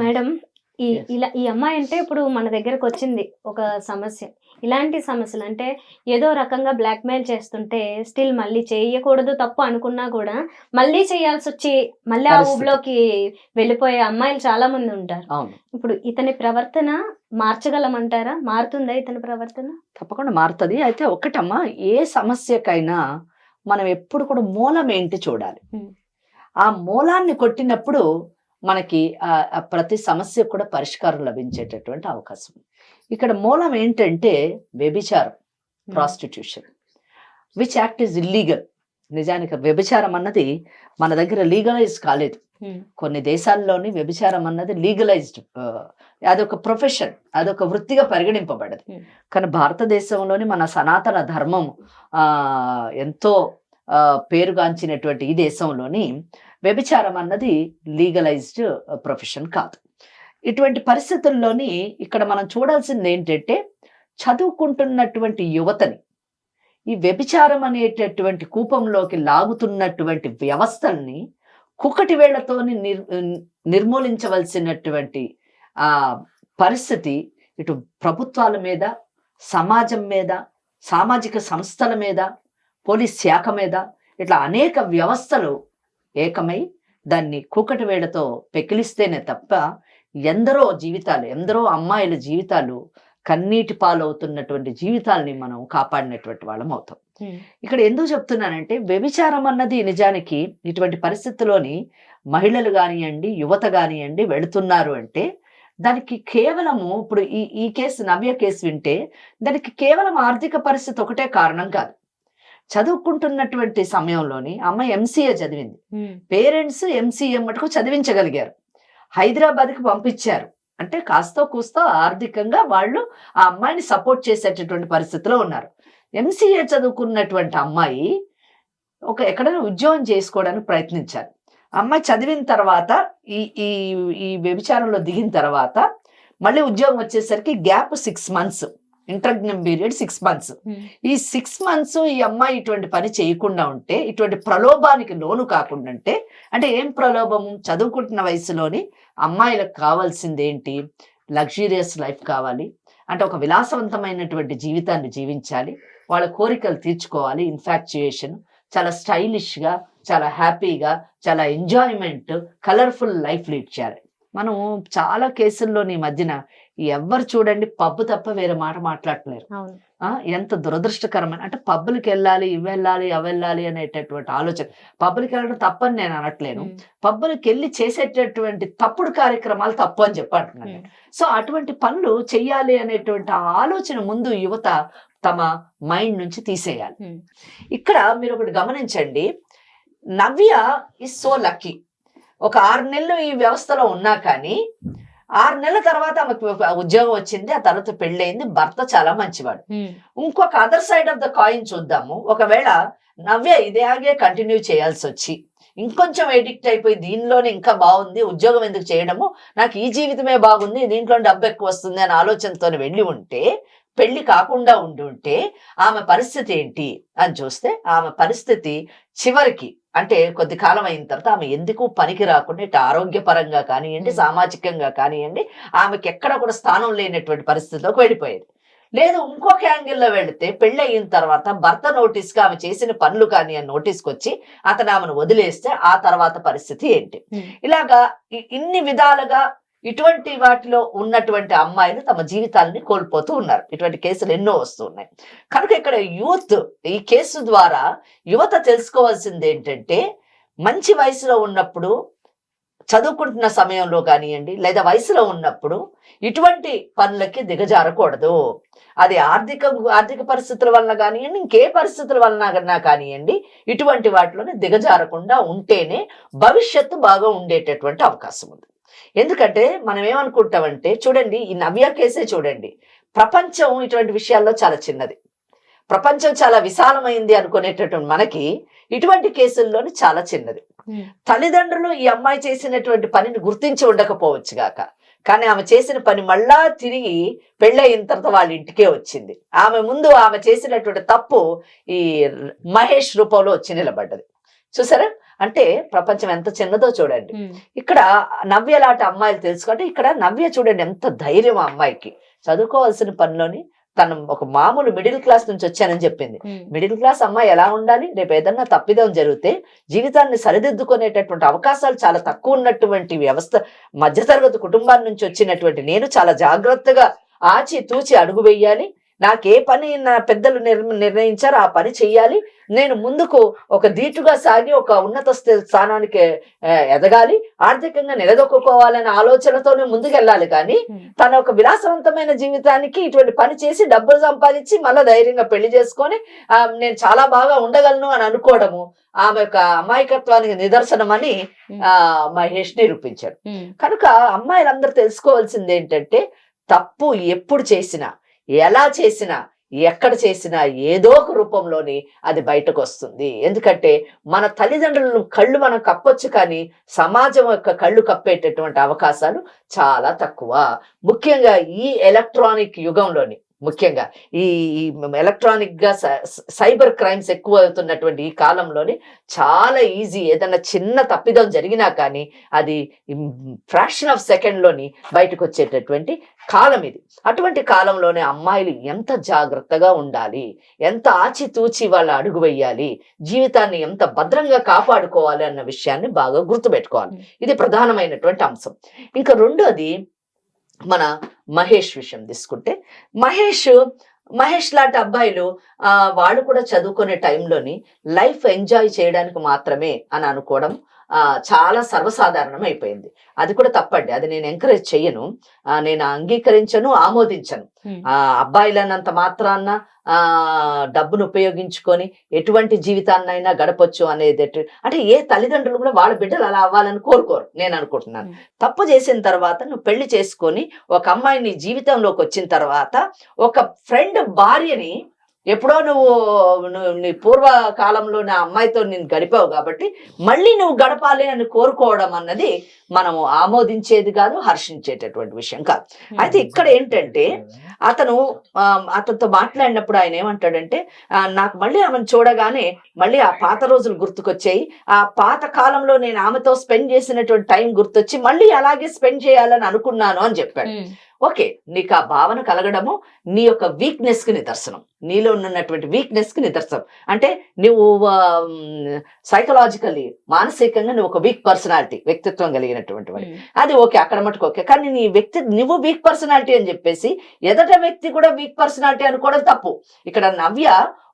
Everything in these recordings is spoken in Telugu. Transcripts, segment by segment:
మేడం ఈ. ఇలా ఈ అమ్మాయి అంటే ఇప్పుడు మన దగ్గరకు వచ్చింది ఒక సమస్య. ఇలాంటి సమస్యలు అంటే ఏదో రకంగా బ్లాక్ మెయిల్ చేస్తుంటే స్టిల్ మళ్ళీ చేయకూడదు తప్పు అనుకున్నా కూడా మళ్ళీ చేయాల్సి వచ్చి మళ్ళీ ఆ. ఊబిలోకి వెళ్ళిపోయే అమ్మాయిలు చాలా మంది ఉంటారు. ఇప్పుడు ఇతని ప్రవర్తన మార్చగలమంటారా? మారుతుందా ఇతని ప్రవర్తన? తప్పకుండా మారుతుంది. అయితే ఒకటమ్మా ఏ సమస్యకైనా మనం ఎప్పుడు కూడా మూలం ఏంటి చూడాలి. ఆ మూలాన్ని కొట్టినప్పుడు మనకి ప్రతి సమస్యకు కూడా పరిష్కారం లభించేటటువంటి అవకాశం. ఇక్కడ మూలం ఏంటంటే వ్యభిచారం prostitution which act is illegal నిజానికి వ్యభిచారం అన్నది మన దగ్గర లీగలైజ్ కాలేదు Hmm. కొన్ని దేశాల్లోని వ్యభిచారం అన్నది లీగలైజ్డ్ అదొక ప్రొఫెషన్ అదొక వృత్తిగా పరిగణింపబడదు Hmm. కానీ భారతదేశంలోని మన సనాతన ధర్మం ఆ ఎంతో పేరుగాంచినటువంటి ఈ దేశంలోని వ్యభిచారం అన్నది లీగలైజ్డ్ ప్రొఫెషన్ కాదు. ఇటువంటి పరిస్థితుల్లోని ఇక్కడ మనం చూడాల్సింది ఏంటంటే చదువుకుంటున్నటువంటి యువతని ఈ వ్యభిచారం అనేటటువంటి కూపంలోకి లాగుతున్నటువంటి వ్యవస్థల్ని కుక్కటి వేళ్ళతోని నిర్ నిర్మూలించవలసినటువంటి ఆ పరిస్థితి ఇటు ప్రభుత్వాల మీద సమాజం మీద సామాజిక సంస్థల మీద పోలీస్ శాఖ మీద ఇట్లా అనేక వ్యవస్థలు ఏకమై దాన్ని కూకటి వేళ్ళతో పెకిలిస్తేనే తప్ప ఎందరో జీవితాలు ఎందరో అమ్మాయిల జీవితాలు కన్నీటి పాలవుతున్నటువంటి జీవితాల్ని మనం కాపాడినటువంటి వాళ్ళం అవుతాం. ఇక్కడ ఎందుకు చెప్తున్నానంటే వ్యభిచారం అన్నది నిజానికి ఇటువంటి పరిస్థితిలోని మహిళలు కానివ్వండి యువత కానివ్వండి వెళుతున్నారు అంటే దానికి కేవలము ఇప్పుడు ఈ ఈ కేసు నవ్య కేసు వింటే దానికి కేవలం ఆర్థిక పరిస్థితి ఒకటే కారణం కాదు. చదువుకుంటున్నటువంటి సమయంలోని అమ్మాయి ఎంసీఏ చదివింది. పేరెంట్స్ ఎంసీఏ మటుకు చదివించగలిగారు. హైదరాబాద్కి పంపించారు. అంటే కాస్తో కూస్తో ఆర్థికంగా వాళ్ళు ఆ అమ్మాయిని సపోర్ట్ చేసేటటువంటి పరిస్థితిలో ఉన్నారు. ఎంసీఏ చదువుకున్నటువంటి అమ్మాయి ఒక ఎక్కడైనా ఉద్యోగం చేసుకోవడానికి ప్రయత్నించారు. అమ్మాయి చదివిన తర్వాత ఈ ఈ ఈ వ్యభిచారంలో దిగిన తర్వాత మళ్ళీ ఉద్యోగం వచ్చేసరికి gap six months. Interregnum period six months. ఈ సిక్స్ మంత్స్ ఈ అమ్మాయి ఇటువంటి పని చేయకుండా ఉంటే ఇటువంటి ప్రలోభానికి లోను కాకుండా ఉంటే అంటే ఏం ప్రలోభము? చదువుకుంటున్న వయసులోని అమ్మాయిలకు కావాల్సింది ఏంటి లగ్జూరియస్ లైఫ్ కావాలి. అంటే ఒక విలాసవంతమైనటువంటి జీవితాన్ని జీవించాలి. వాళ్ళ కోరికలు తీర్చుకోవాలి. ఇన్ఫాక్చుయేషన్ చాలా స్టైలిష్గా చాలా హ్యాపీగా చాలా ఎంజాయ్మెంట్ కలర్ఫుల్ లైఫ్ లీడ్ చేయాలి. మనం చాలా కేసుల్లోని మధ్యన ఎవ్వరు చూడండి పబ్బు తప్ప వేరే మాట మాట్లాడలేరు ఎంత దురదృష్టకరమైన అంటే పబ్బులకి వెళ్ళాలి ఇవి వెళ్ళాలి అవి వెళ్ళాలి అనేటటువంటి ఆలోచన. పబ్బులకి వెళ్ళడం తప్పని నేను అనట్లేను. పబ్బులకి వెళ్ళి చేసేటటువంటి తప్పుడు కార్యక్రమాలు తప్పు అని చెప్పి అంటున్నాను నేను. సో అటువంటి పనులు చెయ్యాలి అనేటువంటి ఆలోచన ముందు యువత తమ మైండ్ నుంచి తీసేయాలి. ఇక్కడ మీరు ఒకటి గమనించండి. నవ్య ఇస్ సో లక్కీ ఒక ఆరు నెలలు ఈ వ్యవస్థలో ఉన్నా కానీ ఆరు నెలల తర్వాత ఆమెకు ఉద్యోగం వచ్చింది ఆ తర్వాత పెళ్ళయింది భర్త చాలా మంచివాడు. ఇంకొక other side of the coin చూద్దాము. ఒకవేళ నవ్య ఇదేగే కంటిన్యూ చేయాల్సి వచ్చి ఇంకొంచెం ఎడిక్ట్ అయిపోయి దీనిలోనే ఇంకా బాగుంది ఉద్యోగం ఎందుకు చేయడము? నాకు ఈ జీవితమే బాగుంది దీంట్లో డబ్బు ఎక్కువ వస్తుంది అనే ఆలోచనతో వెళ్ళి ఉంటే పెళ్ళి కాకుండా ఉండి ఉంటే ఆమె పరిస్థితి ఏంటి అని చూస్తే ఆమె పరిస్థితి చివరికి అంటే కొద్ది కాలం అయిన తర్వాత ఆమె ఎందుకు పనికి రాకుండా ఇటు ఆరోగ్యపరంగా కానివ్వండి. సామాజికంగా కానివ్వండి ఆమెకి ఎక్కడ కూడా స్థానం లేనటువంటి పరిస్థితిలోకి వెళ్ళిపోయేది. లేదు ఇంకొక యాంగిల్లో వెళితే పెళ్ళి అయిన తర్వాత భర్త నోటీస్గా ఆమె చేసిన పనులు కానీ అని నోటీస్కి వచ్చి అతను ఆమెను వదిలేస్తే ఆ తర్వాత పరిస్థితి ఏంటి? ఇలాగా ఇన్ని విధాలుగా ఇటువంటి వాటిలో ఉన్నటువంటి అమ్మాయిలు తమ జీవితాలని కోల్పోతూ ఉన్నారు. ఇటువంటి కేసులు ఎన్నో వస్తూ ఉన్నాయి. కనుక ఇక్కడ యూత్ ఈ కేసు ద్వారా యువత తెలుసుకోవాల్సింది ఏంటంటే మంచి వయసులో ఉన్నప్పుడు చదువుకుంటున్న సమయంలో కానివ్వండి లేదా వయసులో ఉన్నప్పుడు ఇటువంటి పనులకి దిగజారకూడదు. అది ఆర్థిక ఆర్థిక పరిస్థితుల వలన కానివ్వండి ఇంకే పరిస్థితుల వలన కానివ్వండి ఇటువంటి వాటిలోనే దిగజారకుండా ఉంటేనే భవిష్యత్తు బాగా ఉండేటటువంటి అవకాశం ఉంది. ఎందుకంటే మనం ఏమనుకుంటామంటే చూడండి ఈ నవ్య కేసే చూడండి. ప్రపంచం ఇటువంటి విషయాల్లో చాలా చిన్నది. ప్రపంచం చాలా విశాలమైంది అనుకునేటటువంటి మనకి ఇటువంటి కేసుల్లోని చాలా చిన్నది. తల్లిదండ్రులు ఈ అమ్మాయి చేసినటువంటి పనిని గుర్తించి ఉండకపోవచ్చు గాక. కానీ ఆమె చేసిన పని మళ్ళా తిరిగి పెళ్ళయిన తర్వాత వాళ్ళ ఇంటికే వచ్చింది. ఆమె ముందు ఆమె చేసినటువంటి తప్పు ఈ మహేష్ రూపంలో వచ్చి నిలబడ్డది. చూసారా? అంటే ప్రపంచం ఎంత చిన్నదో చూడండి. ఇక్కడ నవ్య లాంటి అమ్మాయిలు తెలుసుకుంటే ఇక్కడ నవ్య చూడండి ఎంత ధైర్యం ఆ అమ్మాయికి. చదువుకోవాల్సిన పనిలోని తను ఒక మామూలు మిడిల్ క్లాస్ నుంచి వచ్చానని చెప్పింది. మిడిల్ క్లాస్ అమ్మాయి ఎలా ఉండాలి? రేపు ఏదన్నా తప్పిదం జరిగితే జీవితాన్ని సరిదిద్దుకునేటటువంటి అవకాశాలు చాలా తక్కువ ఉన్నటువంటి వ్యవస్థ మధ్యతరగతి కుటుంబాల నుంచి వచ్చినటువంటి నేను చాలా జాగ్రత్తగా ఆచి తూచి అడుగు వేయాలి. నాకు ఏ పని నా పెద్దలు నిర్- నిర్ణయించారో ఆ పని చెయ్యాలి. నేను ముందుకు ఒక ధీటుగా సాగి ఒక ఉన్నత స్థి- స్థానానికి ఎదగాలి. ఆర్థికంగా నిలదొక్కుకోవాలనే ఆలోచనతోనే ముందుకెళ్ళాలి కానీ తన ఒక విలాసవంతమైన జీవితానికి ఇటువంటి పని చేసి డబ్బులు సంపాదించి మళ్ళీ ధైర్యంగా పెళ్ళి చేసుకొని నేను చాలా బాగా ఉండగలను అని అనుకోవడము ఆమె యొక్క అమాయకత్వానికి నిదర్శనం అని ఆ, మహేష్ నిరూపించాడు. కనుక అమ్మాయిలందరూ తెలుసుకోవాల్సింది ఏంటంటే తప్పు ఎప్పుడు చేసినా ఎలా చేసినా ఎక్కడ చేసినా ఏదో ఒక రూపంలోని అది బయటకు వస్తుంది ఎందుకంటే మన తల్లిదండ్రులను కళ్ళు మనం కప్పొచ్చు కానీ సమాజం యొక్క కళ్ళు కప్పేటటువంటి అవకాశాలు చాలా తక్కువ. ముఖ్యంగా ఈ ఎలక్ట్రానిక్ యుగంలోని ముఖ్యంగా ఈ ఎలక్ట్రానిక్గా స- సైబర్ క్రైమ్స్ ఎక్కువ అవుతున్నటువంటి ఈ కాలంలోని చాలా ఈజీ ఏదైనా చిన్న తప్పిదం జరిగినా కానీ అది ఫ్రాక్షన్ ఆఫ్ సెకండ్లోని బయటకు వచ్చేటటువంటి కాలం ఇది. అటువంటి కాలంలోనే అమ్మాయిలు ఎంత జాగ్రత్తగా ఉండాలి? ఎంత ఆచితూచి వాళ్ళ అడుగు వేయాలి? జీవితాన్ని ఎంత భద్రంగా కాపాడుకోవాలి అన్న విషయాన్ని బాగా గుర్తుపెట్టుకోవాలి. ఇది ప్రధానమైనటువంటి అంశం. ఇంకా రెండోది మన మహేష్ విషయం తీసుకుంటే మహేష్ మహేష్ లాంటి అబ్బాయిలు ఆ, వాళ్ళు కూడా చదువుకునే టైంలోని లైఫ్ ఎంజాయ్ చేయడానికి మాత్రమే అని అనుకోవడం చాలా సర్వసాధారణం అయిపోయింది. అది కూడా తప్పండి. అది నేను ఎంకరేజ్ చెయ్యను. నేను అంగీకరించను ఆమోదించను. ఆ అబ్బాయిలన్నంత మాత్రాన్న ఆ డబ్బును ఉపయోగించుకొని ఎటువంటి జీవితాన్నైనా గడపొచ్చు అనేది అంటే ఏ తల్లిదండ్రులు కూడా వాళ్ళ బిడ్డలు అలా అవ్వాలని కోరుకోరు. నేను అనుకుంటున్నాను. తప్పు చేసిన తర్వాత నువ్వు పెళ్ళి చేసుకొని ఒక అమ్మాయి నీ జీవితంలోకి వచ్చిన తర్వాత ఒక ఫ్రెండ్ భార్యని ఎప్పుడో నువ్వు నీ పూర్వ కాలంలో నా అమ్మాయితో నేను గడిపావు కాబట్టి మళ్ళీ నువ్వు గడపాలి అని కోరుకోవడం అన్నది మనము ఆమోదించేది కాదు హర్షించేటటువంటి విషయం కాదు. అయితే ఇక్కడ ఏంటంటే అతను అతనితో మాట్లాడినప్పుడు ఆయన ఏమంటాడంటే నాకు మళ్ళీ ఆమెను చూడగానే మళ్ళీ ఆ పాత రోజులు గుర్తుకొచ్చాయి. ఆ పాత కాలంలో నేను ఆమెతో స్పెండ్ చేసినటువంటి టైం గుర్తొచ్చి మళ్ళీ అలాగే స్పెండ్ చేయాలని అనుకున్నాను అని చెప్పాడు. ఓకే నీకు ఆ భావన కలగడము నీ యొక్క వీక్నెస్కి నిదర్శనం. నీలో ఉన్నటువంటి వీక్నెస్కి నిదర్శనం. అంటే నువ్వు సైకలాజికల్లీ మానసికంగా నువ్వు ఒక వీక్ పర్సనాలిటీ వ్యక్తిత్వం కలిగినటువంటి వాడు ఉమ్, అది ఓకే అక్కడ మటుకు ఓకే. కానీ నీ వ్యక్తి నువ్వు వీక్ పర్సనాలిటీ అని చెప్పేసి ఎదట వ్యక్తి కూడా వీక్ పర్సనాలిటీ అనుకోవడం తప్పు. ఇక్కడ నవ్య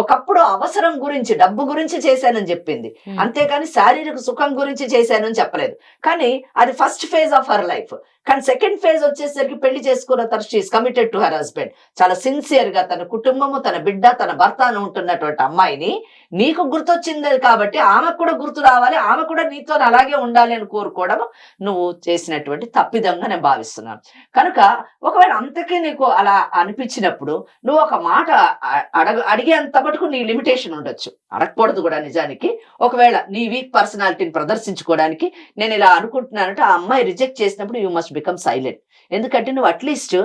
ఒకప్పుడు అవసరం గురించి డబ్బు గురించి చేశానని చెప్పింది. ఉమ్, అంతేకాని శారీరక సుఖం గురించి చేశానని చెప్పలేదు. కానీ అది first phase of her life కానీ సెకండ్ ఫేజ్ వచ్చేసరికి పెళ్ళి చేసుకున్న తర్వాత she is committed to her husband చాలా సిన్సియర్గా తన కుటుంబము తన బిడ్డ తన భర్త అని ఉంటున్నటువంటి అమ్మాయిని నీకు గుర్తొచ్చింది కాబట్టి ఆమెకు కూడా గుర్తు రావాలి ఆమె కూడా నీతో అలాగే ఉండాలి అని కోరుకోవడం నువ్వు చేసినటువంటి తప్పిదంగా నేను భావిస్తున్నాను. కనుక ఒకవేళ అంతకీ నీకు అలా అనిపించినప్పుడు నువ్వు ఒక మాట అడగ అడిగేంత మటుకు నీ లిమిటేషన్ ఉండొచ్చు. అడగకూడదు కూడా నిజానికి. ఒకవేళ నీ వీక్ పర్సనాలిటీని ప్రదర్శించుకోవడానికి నేను ఇలా అనుకుంటున్నానంటే ఆ అమ్మాయి రిజెక్ట్ చేసినప్పుడు యూ మస్ట్ బికమ్ సైలెంట్. ఎందుకంటే నువ్వు అట్లీస్ట్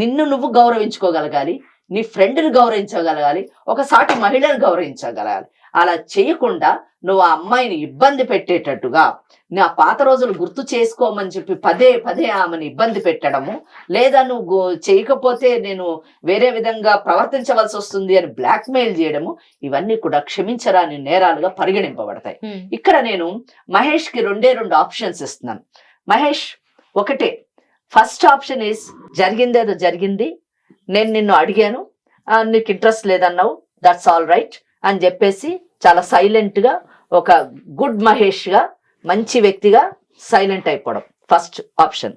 నిన్ను నువ్వు గౌరవించుకోగలగాలి నీ ఫ్రెండ్ని గౌరవించగలగాలి ఒక సాటి మహిళను గౌరవించగలగాలి. అలా చేయకుండా నువ్వు ఆ అమ్మాయిని ఇబ్బంది పెట్టేటట్టుగా నా పాత రోజులు గుర్తు చేసుకోమని చెప్పి పదే పదే ఆమెను ఇబ్బంది పెట్టడము లేదా నువ్వు చేయకపోతే నేను వేరే విధంగా ప్రవర్తించవలసి వస్తుంది అని బ్లాక్మెయిల్ చేయడము ఇవన్నీ కూడా క్షమించరాని నేరాలుగా పరిగణింపబడతాయి. ఇక్కడ నేను మహేష్కి రెండే రెండు ఆప్షన్స్ ఇస్తున్నాను. మహేష్ ఒకటే ఫస్ట్ ఆప్షన్ ఈస్ జరిగిందేదో జరిగింది నేను నిన్ను అడిగాను. నీకు ఇంట్రెస్ట్ లేదన్నావు. దట్స్ ఆల్ రైట్ అని చెప్పేసి చాలా సైలెంట్గా ఒక గుడ్ మహేష్గా మంచి వ్యక్తిగా సైలెంట్ అయిపోవడం. ఫస్ట్ ఆప్షన్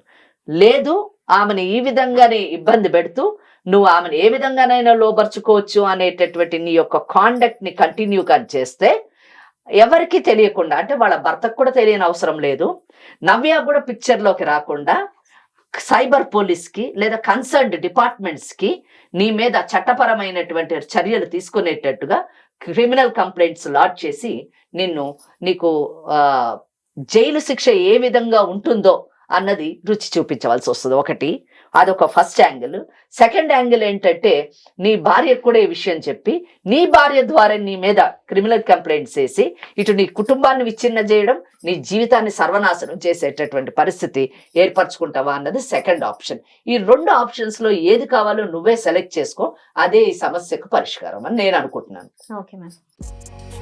లేదు ఆమెను ఈ విధంగానే ఇబ్బంది పెడుతూ నువ్వు ఆమెను ఏ విధంగానైనా లోపరుచుకోవచ్చు అనేటటువంటి నీ యొక్క కాండక్ట్ని ని కంటిన్యూ చేస్తే ఎవరికి తెలియకుండా అంటే వాళ్ళ భర్తకు కూడా తెలియని అవసరం లేదు. నవ్య కూడా పిక్చర్లోకి రాకుండా సైబర్ పోలీస్కి లేదా కన్సర్న్డ్ డిపార్ట్మెంట్స్కి నీ మీద చట్టపరమైనటువంటి చర్యలు తీసుకునేటట్టుగా క్రిమినల్ కంప్లైంట్స్ లాడ్ చేసి నిన్ను నీకు ఆ, జైలు శిక్ష ఏ విధంగా ఉంటుందో అన్నది రుచి చూపించవలసి వస్తుంది. ఒకటి అదొక ఫస్ట్ యాంగిల్. సెకండ్ యాంగిల్ ఏంటంటే నీ భార్యకు కూడా ఈ విషయం చెప్పి నీ భార్య ద్వారా నీ మీద క్రిమినల్ కంప్లైంట్స్ చేసి ఇటు నీ కుటుంబాన్ని విచ్ఛిన్న చేయడం నీ జీవితాన్ని సర్వనాశనం చేసేటటువంటి పరిస్థితి ఏర్పరచుకుంటావా అన్నది సెకండ్ ఆప్షన్. ఈ రెండు ఆప్షన్స్లో ఏది కావాలో నువ్వే సెలెక్ట్ చేసుకో అదే ఈ సమస్యకు పరిష్కారం అని నేను అనుకుంటున్నాను. Okay ma'am.